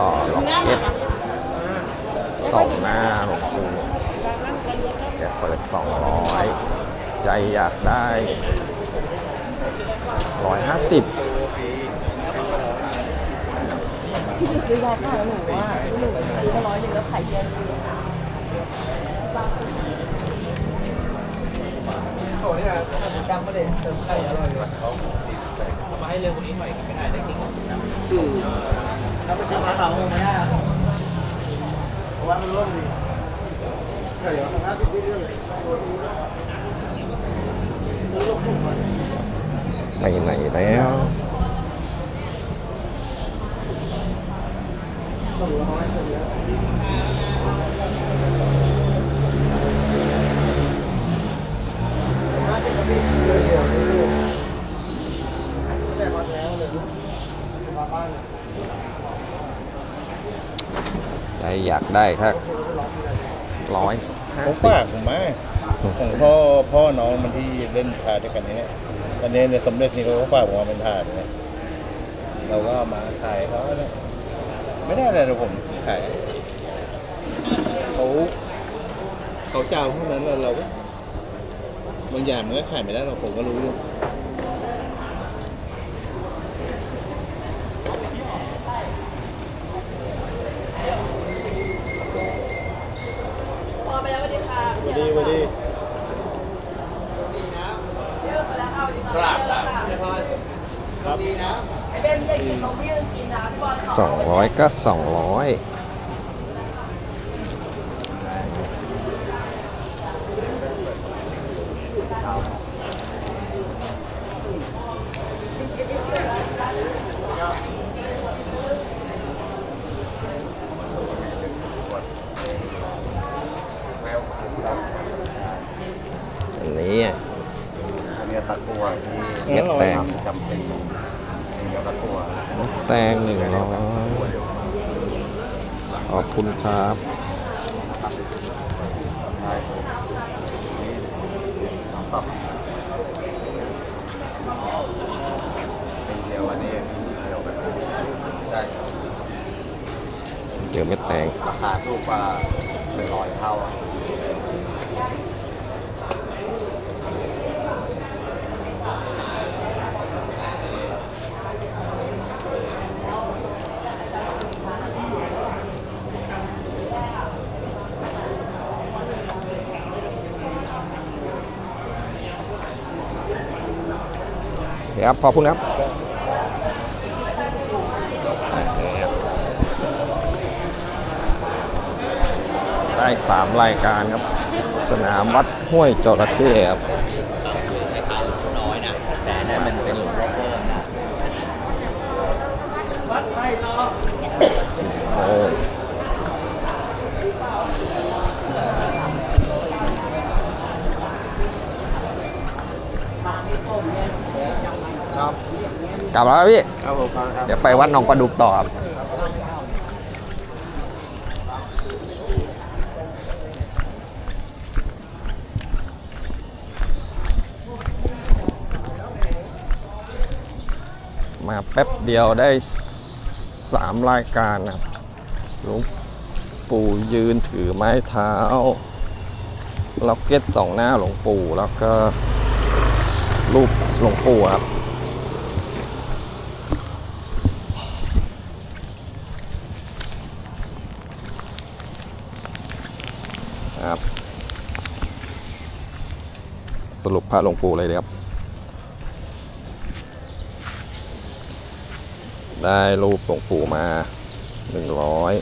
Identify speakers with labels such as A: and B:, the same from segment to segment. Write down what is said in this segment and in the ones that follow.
A: ต่อล็อกเก็ตสองหน้าหลวงปู่แกเปิดสองร้อยใจอยากได้ร้อยห้าสิบ
B: ที่พี่ซื้อยาฆ่าแล้วหนูว่าหนูซื้อมาร้อยหนึ่งแล้วขายเย็น
C: โอ้เนี่ยจำไม่ได้เติมไข่อร่อยเลยเขา
D: มาให้เร็วกว่านี้หน่อยก็ไม่ได้ได้กิน
C: คือถ้าไปกินมาสามโมงไม่ได้อะเพ ราะว่ามันร่วมดีเดี๋ยวนะติดเรื่อยๆ
A: ไปไหนแล้ว
C: แต่มาแล้วเลยมาบ้
A: อยกได้แค่ร้อยห้า
E: เขาฝากผมมาของพ่อพ่อน้องมันที่เล่นพาด้วยกันเนี่ยตอนนี้เนี่ยสำเร็จนี่เขาฝากผมมาเป็นถาดเนี่ยเราก็เอามาขายเขาเนี่ยไม่ได้อะไรเลยผมขายเขาเขาเจ้าเท่านั้นเราก็บางอย่างมันก็ขายไม่ได้หรอกผมก็รู้อยู่
B: พอไปแล้วสวัสดีค่ะ
E: สวัสดีสวัสดี
B: เยอะไป แล้วค่ะสวัสดีค่ะครับดีนะไอเบนอยากกินของพี่กินน้ำพี่บอล
A: สองร้อยก็สองร้อย อันนี้อะ
C: เรีย ตะกัวที่
A: เม็ดแตง
C: จำเป็นเรียตะกัว
A: แตงหนึ่งร้อยขอบคุณครับ
C: ใช่นี่ตับเป็นเดียวอันนี้เดียวกันใช่
A: เจอเม็ดแตง
C: ราคาถูกกว่าเป็นร้อยเท่าอะ
A: ครับขอบคุณครับได้สามรายการครับ สนามวัดห้วยจระเข้ครับ
D: น้อยนะแต่อันนั้นมันเป็นหลวงพ่อเพิ่มนะ
A: โอ้
C: ครับ
A: กลับแล้วครับพี่
C: ครับผมครับ
A: เดี๋ยวไปวัดหนองประดุกต่อครับมาแป๊บเดียวได้สามรายการนะครับหลวงปู่ยืนถือไม้เท้าล็อกเก็ตสองหน้าหลวงปู่แล้วก็ รูปหลวงปู่ครับ ครับ สรุปพระหลวงปู่เลยเดียวครับ ได้รูปหลวงปู่มาหนึ่งร้อย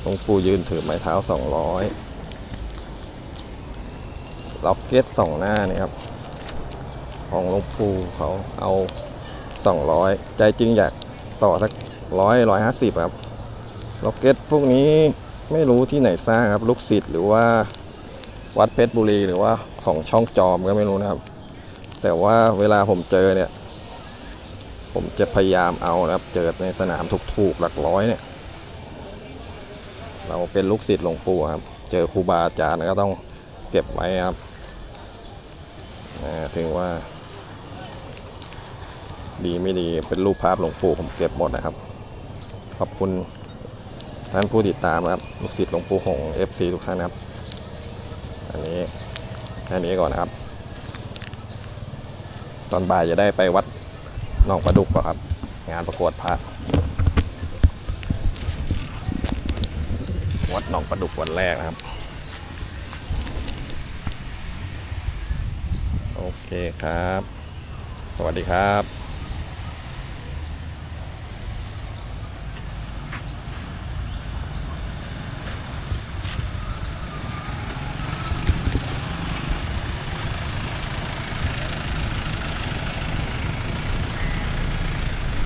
A: หลวงปู่ยืนถือไม้เท้าสองร้อยล็อกเก็ตสองหน้านี่ครับ ของหลวงปู่เขาเอาสองร้อยใจจริงอยากต่อสักร้อยร้อยห้าสิบครับล็อกเก็ตพวกนี้ไม่รู้ที่ไหนสร้างครับ ลูกศิษย์หรือว่าวัดเพชรบุรีหรือว่าของช่องจอมก็ไม่รู้นะครับ แต่ว่าเวลาผมเจอเนี่ย ผมจะพยายามเอานะครับ เจอในสนามถูกๆหลักร้อยเนี่ย เราเป็นลูกศิษย์หลวงปู่ครับ เจอครูบาอาจารย์ก็ต้องเก็บไว้ครับถึงว่า ดีไม่ดีเป็นรูปภาพหลวงปู่ผมเก็บหมดนะครับ ขอบคุณท่านผู้ติดตามนะครับลูกศิษย์หลวงปู่หง FC ทุกท่านนะครับ อันนี้แค่นี้ก่อนนะครับ ตอนบ่ายจะได้ไปวัดหนองประดุกเปล่ะครับ งานประกวดพระวัดหนองประดุกวันแรกนะครับ โอเคครับ สวัสดีครับ